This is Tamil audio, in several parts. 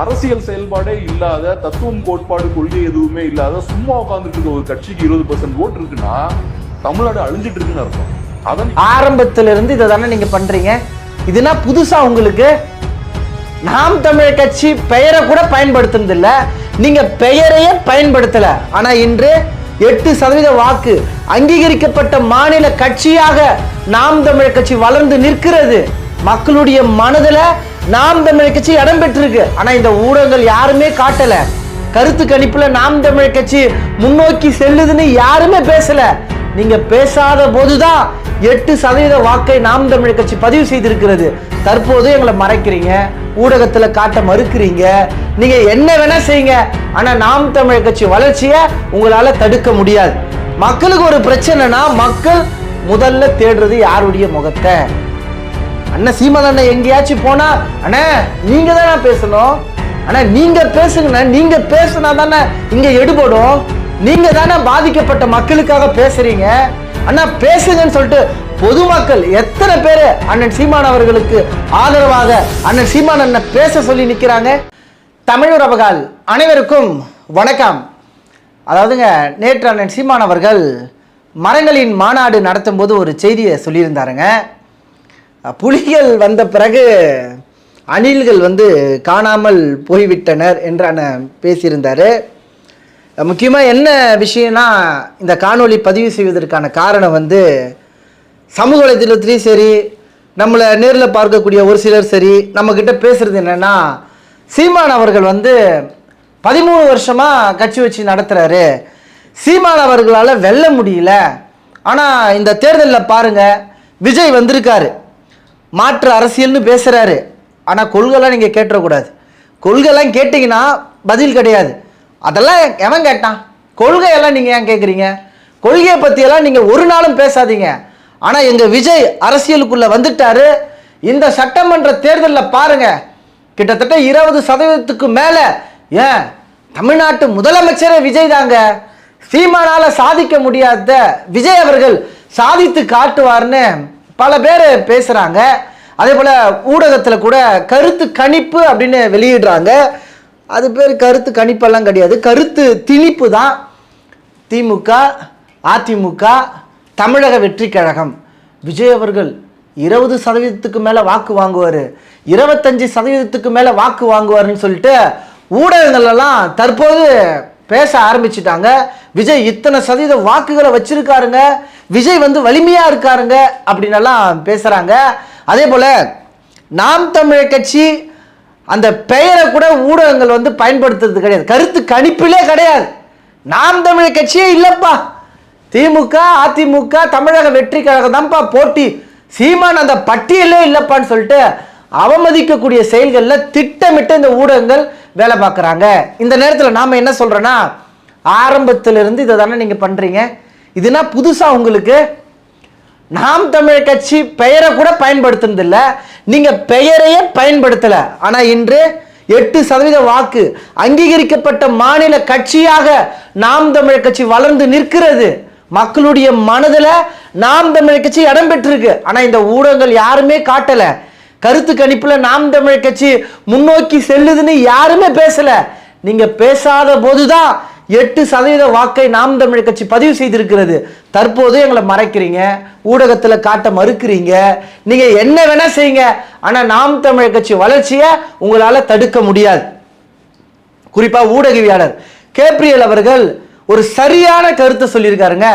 அரசியல் செயல்பாடே இல்லாத தத்துவம் கோட்பாடு கொள்கை எதுவுமே இல்லாத சும்மா உட்காந்துட்டு இருக்க ஒரு கட்சிக்கு இருபது பர்சன்ட் ஓட்டு இருக்குன்னா தமிழ்நாடு அழிஞ்சிட்டு இருக்குன்னு அர்த்தம். அதன் ஆரம்பத்துல இருந்து இதை தானே நீங்க பண்றீங்க. இதுனா புதுசா உங்களுக்கு நாம் தமிழர் கட்சி பெயரை கூட பயன்படுத்துனது இல்ல நீங்க பெயரையே பயன்படுத்தல. ஆனா இன்று எட்டு சதவீத வாக்கு அங்கீகரிக்கப்பட்ட மாநில கட்சியாக நாம் தமிழர் கட்சி வளர்ந்து நிற்கிறது. மக்களுடைய மனதுல நாம் தமிழ் கட்சி இடம் பெற்றிருக்கு. ஆனா இந்த ஊடகங்கள் யாருமே காட்டல. கருத்து கணிப்புல நாம் தமிழர் கட்சி முன்னோக்கி செல்லுதுன்னு யாருமே பேசல. நீங்க பேசாத போதுதான் எட்டு சதவீத வாக்கை நாம் தமிழர் கட்சி பதிவு செய்திருக்கிறது. தற்போது எங்களை மறைக்கிறீங்க ஊடகத்துல காட்ட மறுக்கிறீங்க. நீங்க என்ன வேணா செய்யுங்க. ஆனா நாம் தமிழர் கட்சி வளர்ச்சியை உங்களால தடுக்க முடியாது. மக்களுக்கு ஒரு பிரச்சனைனா மக்கள் முதல்ல தேடுறது யாருடைய முகத்தை? அண்ணன் சீமான் அண்ணன் எங்கேயாச்சும் போனா அண்ணே நீங்க தானே பேசணும்? அண்ணா நீங்க பேசுங்கண்ணே நீங்க பேசுனா தானே இங்க எடுபடும். நீங்க தானே பாதிக்கப்பட்ட மக்களுக்காக பேசுறீங்க. அண்ணா பேசுங்கன்னு சொல்லிட்டு பொதுமக்கள் எத்தனை பேர் அண்ணன் சீமான் அவர்களுக்கு ஆதரவாக அண்ணன் சீமான் அண்ணன் பேச சொல்லி நிற்கிறாங்க தமிழ் உறவுகள் அனைவருக்கும் வணக்கம். அதாவதுங்க நேற்று அண்ணன் சீமான் அவர்கள் மரங்களின் மாநாடு நடத்தும் போது ஒரு செய்தியை சொல்லியிருந்தாருங்க. புலிகள் வந்த பிறகு அணில்கள் வந்து காணாமல் போய்விட்டனர் என்று பேசியிருந்தார். முக்கியமாக என்ன விஷயம்னா இந்த காணொளி பதிவு செய்வதற்கான காரணம் வந்து சமூக வலைதளத்துலேயும் சரி நம்மளை நேரில் பார்க்கக்கூடிய ஒரு சிலர் சரி நம்மக்கிட்ட பேசுகிறது என்னென்னா சீமான் அவர்கள் வந்து பதிமூணு வருஷமாக கட்சி வச்சு நடத்துகிறாரு சீமான் அவர்களால் வெல்ல முடியல. ஆனால் இந்த தேர்தலில் பாருங்கள் விஜய் வந்திருக்காரு. மாற்று அரசியல்னு பேசுகிறாரு ஆனால் கொள்கைலாம் நீங்கள் கேட்டுறக்கூடாது. கொள்கைலாம் கேட்டிங்கன்னா பதில் கிடையாது. அதெல்லாம் எவன் கேட்டான்? கொள்கையெல்லாம் நீங்கள் ஏன் கேட்குறீங்க கொள்கையை பற்றியெல்லாம் நீங்கள் ஒரு நாளும் பேசாதீங்க. ஆனால் எங்கள் விஜய் அரசியலுக்குள்ளே வந்துட்டார். இந்த சட்டமன்ற தேர்தலில் பாருங்கள் கிட்டத்தட்ட இருபது சதவீதத்துக்கு மேலே ஏன்? தமிழ்நாட்டு முதலமைச்சரே விஜய் தாங்க. சீமானால் சாதிக்க முடியாத விஜய் அவர்கள் சாதித்து காட்டுவார்னு பல பேர் பேசுகிறாங்க அதே போல் ஊடகத்தில் கூட கருத்து கணிப்பு அப்படின்னு வெளியிடுறாங்க. அது பேர் கருத்து கணிப்பெல்லாம் கிடையாது. கருத்து திணிப்பு தான் திமுக அதிமுக தமிழக வெற்றி கழகம். விஜய் அவர்கள் இருபது சதவீதத்துக்கு மேலே வாக்கு வாங்குவார். இருபத்தஞ்சி சதவீதத்துக்கு மேலே வாக்கு வாங்குவாருன்னு சொல்லிட்டு ஊடகங்கள்லாம் தற்போது பேச ஆரம்பிச்சிட்டாங்க. விஜய் இத்தனை சதவீத வாக்குகளை வச்சுருக்காருங்க. விஜய் வந்து வலிமையாக இருக்காருங்க அப்படின்னெல்லாம் பேசுகிறாங்க அதே போல் நாம் தமிழர் கட்சி அந்த பெயரை கூட ஊடகங்கள் வந்து பயன்படுத்துறது கிடையாது. கருத்து கணிப்பிலே கிடையாது. நாம் தமிழர் கட்சியே இல்லைப்பா. திமுக அதிமுக தமிழக வெற்றி கழகம் தான்ப்பா போட்டி. சீமான் அந்த பட்டியலே இல்லைப்பான்னு சொல்லிட்டு அவமதிக்கக்கூடிய செயல்களில் திட்டமிட்டு இந்த ஊடகங்கள் வேலை பார்க்குறாங்க. இந்த நேரத்தில் நாம் என்ன சொல்கிறோன்னா ஆரம்பத்திலிருந்து இதை தானே நீங்கள் பண்ணுறீங்க இதுனா புதுசாக உங்களுக்கு நாம் தமிழர் கட்சி பெயரை கூட பயன்படுத்துனது நீங்கள் நீங்க பெயரையே பயன்படுத்தல. ஆனா இன்று எட்டு சதவீத வாக்கு அங்கீகரிக்கப்பட்ட மாநில கட்சியாக நாம் தமிழர் கட்சி வளர்ந்து நிற்கிறது. மக்களுடைய மனதில் நாம் தமிழ் கட்சி இடம் பெற்றிருக்கு. ஆனா இந்த ஊடகங்கள் யாருமே காட்டல. கருத்து கணிப்புல நாம் தமிழர் கட்சி முன்னோக்கி செல்லுதுன்னு யாருமே பேசல. நீங்க பேசாத போதுதான் எட்டு சதவீத வாக்கை நாம் தமிழர் கட்சி பதிவு செய்திருக்கிறது. தற்போது எங்களை மறைக்கிறீங்க ஊடகத்தில் காட்ட மறுக்கிறீங்க. நீங்க என்ன வேணா செய்யுங்க. ஆனால் நாம் தமிழர் கட்சி வளர்ச்சியை உங்களால் தடுக்க முடியாது. குறிப்பா ஊடகவியாளர் கேப்ரியல் அவர்கள் ஒரு சரியான கருத்தை சொல்லியிருக்காருங்க.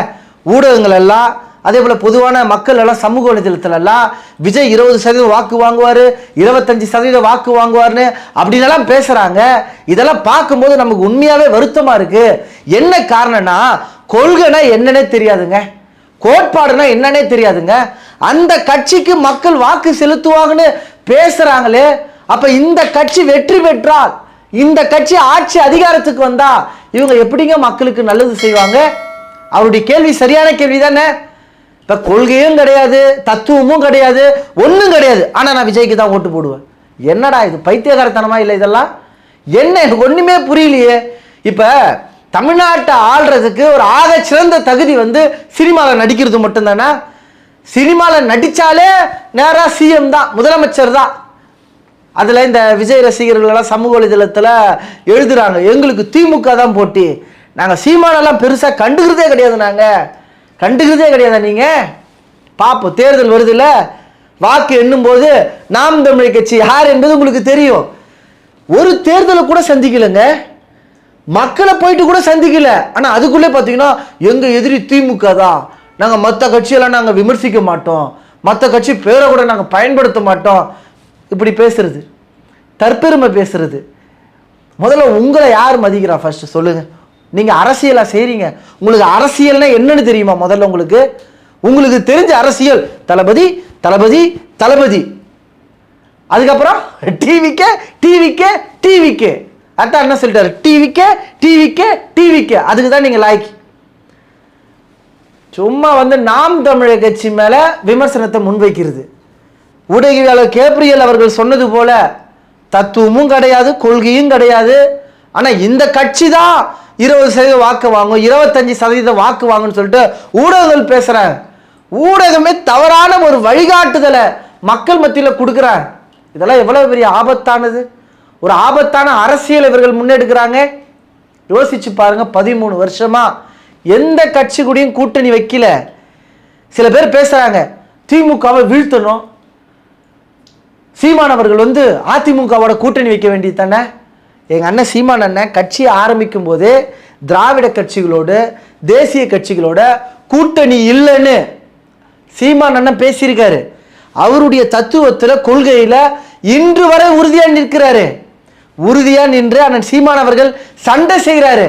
ஊடகங்கள் எல்லாம் அதே போல் பொதுவான மக்கள் எல்லாம் சமூக வலைதளத்துல விஜய் இருபது சதவீதம் வாக்கு வாங்குவார் இருபத்தஞ்சி சதவீதம் வாக்கு வாங்குவார்னு அப்படின்னெல்லாம் பேசுகிறாங்க இதெல்லாம் பார்க்கும்போது நமக்கு உண்மையாகவே வருத்தமாக இருக்குது என்ன காரணம்னா கொள்கைனா என்னன்னே தெரியாதுங்க. கோட்பாடுனா என்னன்னே தெரியாதுங்க. அந்த கட்சிக்கு மக்கள் வாக்கு செலுத்துவாங்கன்னு பேசுகிறாங்களே அப்போ இந்த கட்சி வெற்றி பெற்றால் இந்த கட்சி ஆட்சி அதிகாரத்துக்கு வந்தா இவங்க எப்படிங்க மக்களுக்கு நல்லது செய்வாங்க? அவருடைய கேள்வி சரியான கேள்வி தானே இப்போ கொள்கையும் கிடையாது தத்துவமும் கிடையாது ஒன்றும் கிடையாது. ஆனால் நான் விஜய்க்கு தான் ஓட்டு போடுவேன். என்னடா இது பைத்தியகாரத்தனமா இல்லை இதெல்லாம்? என்ன எனக்கு ஒன்றுமே புரியலையே. இப்போ தமிழ்நாட்டை ஆள்றதுக்கு ஒரு ஆக சிறந்த தகுதி வந்து சினிமாவில் நடிக்கிறது மட்டும்தானே? சினிமாவில் நடித்தாலே நேராக சிஎம் தான் முதலமைச்சர் தான். அதில் இந்த விஜய் ரசிகர்களெல்லாம் சமூக வலைதளத்தில் எழுதுகிறாங்க எங்களுக்கு திமுக தான் போட்டி. நாங்கள் சீமானெல்லாம் பெருசாக கண்டுக்கிறதே கிடையாது நாங்கள் கண்டுக்கிறதே கிடையாதா நீங்கள் பார்ப்போம் தேர்தல் வருதுல்ல வாக்கு எண்ணும்போது நாம் தமிழ் கட்சி யார் என்பது உங்களுக்கு தெரியும். ஒரு தேர்தலை கூட சந்திக்கலைங்க. மக்களை போயிட்டு கூட சந்திக்கல. ஆனா அதுக்குள்ளே பார்த்தீங்கன்னா எங்க எதிரி திமுக தான். நாங்க மற்ற கட்சியெல்லாம் நாங்க விமர்சிக்க மாட்டோம். மற்ற கட்சி பேரை கூட நாங்க பயன்படுத்த மாட்டோம். இப்படி பேசுறது. தற்பெருமை பேசுறது. முதல்ல உங்களை யார் மதிக்கிறா ஃபர்ஸ்ட் சொல்லுங்க. நீங்கள் அரசியலாக செய்கிறீங்க உங்களுக்கு அரசியல்னா என்னன்னு தெரியுமா முதல்ல உங்களுக்கு? உங்களுக்கு தெரிஞ்ச அரசியல். தளபதி தளபதி தளபதி. அதுக்கப்புறம் டிவிக்கே டிவிக்கே டிவிக்கே அதான் என்ன சொல்லிட்டாரு? டிவிக்கே டிவிக்கே டிவிக்கே அதுக்கு தான் நீங்கள் லாய்க்கு சும்மா வந்து நாம் தமிழர் கட்சி மேல விமர்சனத்தை முன்வைக்கிறது. ஊடகவியாளர் கேப்ரியல் அவர்கள் சொன்னது போல தத்துவமும் கிடையாது கொள்கையும் கிடையாது. ஆனா இந்த கட்சி தான் இருபது சதவீத வாக்கு வாங்கும் இருபத்தஞ்சு சதவீத வாக்கு வாங்குன்னு சொல்லிட்டு ஊடகங்கள் பேசுகிறாங்க ஊடகமே தவறான ஒரு வழிகாட்டுதலை மக்கள் மத்தியில் கொடுக்குறாங்க இதெல்லாம் எவ்வளவு பெரிய ஆபத்தானது? ஒரு ஆபத்தான அரசியல் இவர்கள் முன்னெடுக்கிறாங்க. யோசிச்சு பாருங்க பதிமூணு வருஷமா எந்த கட்சி கூடயும் கூட்டணி வைக்கல. சில பேர் பேசுறாங்க திமுகவை வீழ்த்தணும். சீமானவர்கள் வந்து அதிமுகவோட கூட்டணி வைக்க வேண்டியது தானே? எங்கள் அண்ணன் சீமான் அண்ணன் கட்சியை ஆரம்பிக்கும் போது திராவிட கட்சிகளோடு தேசிய கட்சிகளோட கூட்டணி இல்லைன்னு சீமான் அண்ணன் பேசியிருக்காரு. அவருடைய தத்துவத்தில் கொள்கையில் இன்று வரை உறுதியாக நிற்கிறாரு. உறுதியாக நின்று அண்ணன் சீமான் அவர்கள் சண்டை செய்கிறாரு.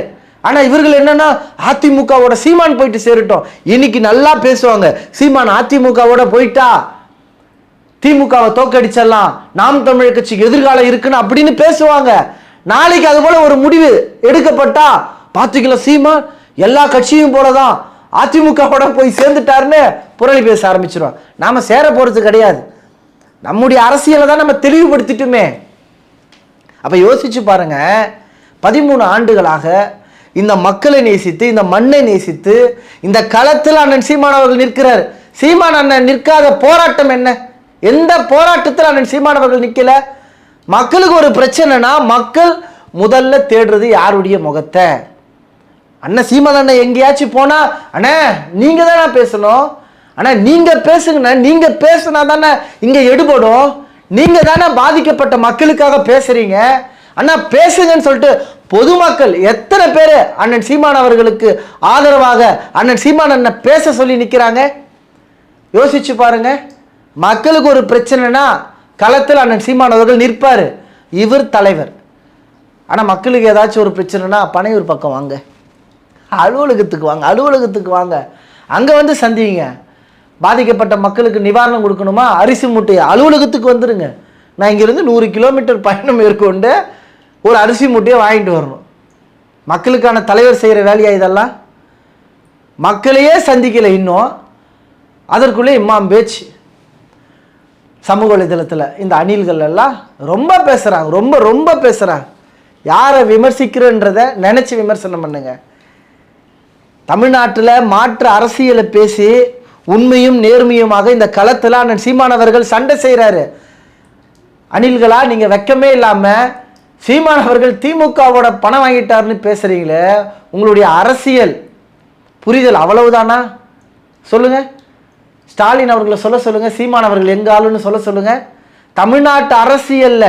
ஆனால் இவர்கள் என்னன்னா அதிமுகவோட சீமான் போயிட்டு சேரட்டும். இன்னைக்கு நல்லா பேசுவாங்க. சீமான் அதிமுகவோட போயிட்டா திமுகவை தோக்கடிச்சிடலாம். நாம் தமிழ் கட்சிக்கு எதிர்காலம் இருக்குன்னு அப்படின்னு பேசுவாங்க. நாளைக்கு அது போல ஒரு முடிவு எடுக்கப்பட்டா பாத்தீங்களா சீமா எல்லா கட்சியும் போலதான். அதிமுகவோட போய் சேர்ந்துட்டாருன்னு புரளி பேச ஆரம்பிச்சிடும் நாம சேர போறது கிடையாது. நம்முடைய அரசியலை தான் நம்ம தெளிவுபடுத்திட்டுமே. அப்ப யோசிச்சு பாருங்க. பதிமூணு ஆண்டுகளாக இந்த மக்களை நேசித்து இந்த மண்ணை நேசித்து இந்த களத்தில் அண்ணன் சீமான் அவர்கள் நிற்கிறார். சீமான் அண்ணன் நிற்காத போராட்டம் என்ன? எந்த போராட்டத்தில் அண்ணன் சீமான் அவர்கள் நிற்கல மக்களுக்கு ஒரு பிரச்சனைனா மக்கள் முதல்ல தேடுறது யாருடைய முகத்தை? அண்ணன் சீமான் அண்ணன் எங்கேயாச்சும் போனா அண்ணே நீங்க தானே பேசணும். அண்ணா நீங்கள் பேசுங்கண்ணே நீங்கள் பேசுனா தானே இங்கே எடுபடும். நீங்கள் தானே பாதிக்கப்பட்ட மக்களுக்காக பேசுகிறீங்க அண்ணா பேசுங்கன்னு சொல்லிட்டு பொதுமக்கள் எத்தனை பேர் அண்ணன் சீமான் அவர்களுக்கு ஆதரவாக அண்ணன் சீமான் அண்ணன் பேச சொல்லி நிற்கிறாங்க யோசிச்சு பாருங்க. மக்களுக்கு ஒரு பிரச்சனைனா களத்தில் அண்ணன் சீமான் அவர்கள் நிற்பார். இவர் தலைவர். ஆனால் மக்களுக்கு ஏதாச்சும் ஒரு பிரச்சனைனா பனையூர் பக்கம் வாங்க. அலுவலகத்துக்கு வாங்க அலுவலகத்துக்கு வாங்க. அங்கே வந்து சந்திங்க. பாதிக்கப்பட்ட மக்களுக்கு நிவாரணம் கொடுக்கணுமா? அரிசி மூட்டையை அலுவலகத்துக்கு வந்துடுங்க நான் இங்கேருந்து நூறு கிலோமீட்டர் பயணம் மேற்கொண்டு ஒரு அரிசி மூட்டையை வாங்கிட்டு வரணும். மக்களுக்கான தலைவர் செய்கிற வேலையா இதெல்லாம்? மக்களையே சந்திக்கலை இன்னும். அதற்குள்ளே இம்மாம் பேச்சு. சமூக வலைதளத்தில் இந்த அணில்கள் எல்லாம் ரொம்ப பேசுகிறாங்க ரொம்ப ரொம்ப பேசுகிறாங்க யாரை விமர்சிக்கிறன்றதை நினச்சி விமர்சனம் பண்ணுங்க. தமிழ்நாட்டில் மாற்று அரசியலை பேசி உண்மையும் நேர்மையுமாக இந்த களத்தில் அண்ணன் சீமானவர்கள் சண்டை செய்கிறாரு அணில்களாக நீங்கள் வெக்கமே இல்லாமல் சீமானவர்கள் திமுகவோட பணம் வாங்கிட்டாருன்னு பேசுகிறீங்களே உங்களுடைய அரசியல் புரிதல் அவ்வளவுதானா? சொல்லுங்கள் ஸ்டாலின் அவர்களை சொல்ல சொல்லுங்க சீமான் அவர்கள் எங்க ஆளுன்னு சொல்ல சொல்லுங்க. தமிழ்நாட்டு அரசியல்ல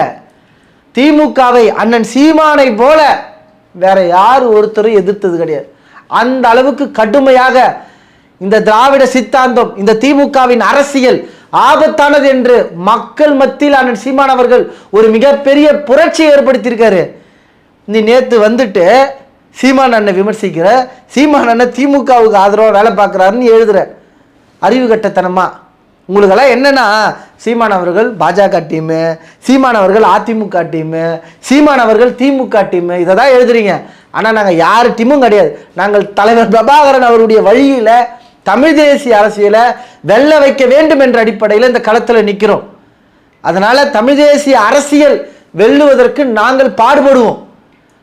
திமுகவை அண்ணன் சீமானை போல வேற யார் ஒருத்தரும் எதிர்த்தது கிடையாது. அந்த அளவுக்கு கடுமையாக இந்த திராவிட சித்தாந்தம் இந்த திமுகவின் அரசியல் ஆபத்தானது என்று மக்கள் மத்தியில் அண்ணன் சீமான் அவர்கள் ஒரு மிகப்பெரிய புரட்சியை ஏற்படுத்தியிருக்காரு. நீ நேத்து வந்துட்டு சீமான் அண்ணன் விமர்சிக்கிற சீமான் அண்ணன் திமுகவுக்கு ஆதரவாக வேலை பார்க்குறாருன்னு எழுதுற. அறிவு கட்டத்தனமா? உங்களுக்கெல்லாம் என்னென்னா சீமான் அவர்கள் பாஜக டீமு சீமான் அவர்கள் அதிமுக டீமு சீமான் அவர்கள் திமுக டீமு இதை தான் எழுதுறீங்க. ஆனால் நாங்கள் யார் டீமும் கிடையாது. நாங்கள் தலைவர் பிரபாகரன் அவருடைய வழியில் தமிழ் தேசிய அரசியலை வெல்ல வைக்க வேண்டும் என்ற அடிப்படையில் இந்த களத்தில் நிற்கிறோம் அதனால் தமிழ் தேசிய அரசியல் வெல்லுவதற்கு நாங்கள் பாடுபடுவோம்.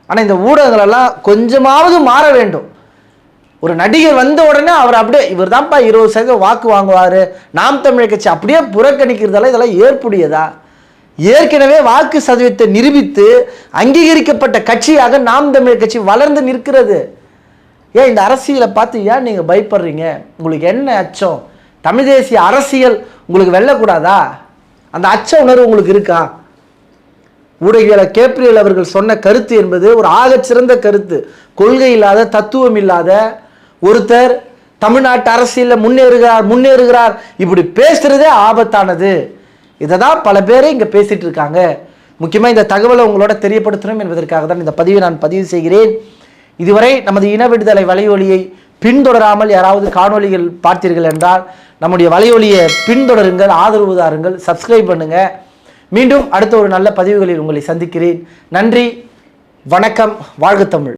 ஆனால் இந்த ஊடகங்களெல்லாம் கொஞ்சமாவது மாற வேண்டும். ஒரு நடிகர் வந்த உடனே அவர் அப்படியே இவர் தான்ப்பா இருபது சதவீதம் வாக்கு வாங்குவார் நாம் தமிழர் கட்சி அப்படியே புறக்கணிக்கிறதால இதெல்லாம் ஏற்புடையதா? ஏற்கனவே வாக்கு சதவீதத்தை நிரூபித்து அங்கீகரிக்கப்பட்ட கட்சியாக நாம் தமிழர் கட்சி வளர்ந்து நிற்கிறது. ஏன் இந்த அரசியலை பார்த்து ஏன் நீங்கள் பயப்படுறீங்க? உங்களுக்கு என்ன அச்சம்? தமிழ் தேசிய அரசியல் உங்களுக்கு வெல்லக்கூடாதா? அந்த அச்ச உணர்வு உங்களுக்கு இருக்கா? ஊடகியாளர் கேப்ரியல் அவர்கள் சொன்ன கருத்து என்பது ஒரு ஆகச்சிறந்த கருத்து. கொள்கை இல்லாத தத்துவம் இல்லாத ஒருத்தர் தமிழ்நாட்டு அரசியலில் முன்னேறுகிறார் முன்னேறுகிறார் இப்படி பேசுகிறதே ஆபத்தானது. இதை தான் பல பேர் இங்கே பேசிகிட்டு இருக்காங்க. முக்கியமாக இந்த தகவலை உங்களோட தெரியப்படுத்தணும் என்பதற்காக தான் இந்த பதிவை நான் பதிவு செய்கிறேன். இதுவரை நமது இன விடுதலை வலையொலியை பின்தொடராமல் யாராவது காணொளிகள் பார்த்தீர்கள் என்றால் நம்முடைய வலையொலியை பின்தொடருங்கள் ஆதரவு தாருங்கள் சப்ஸ்கிரைப் பண்ணுங்கள் மீண்டும் அடுத்த ஒரு நல்ல பதிவுகளில் உங்களை சந்திக்கிறேன். நன்றி வணக்கம் வாழ்க தமிழ்.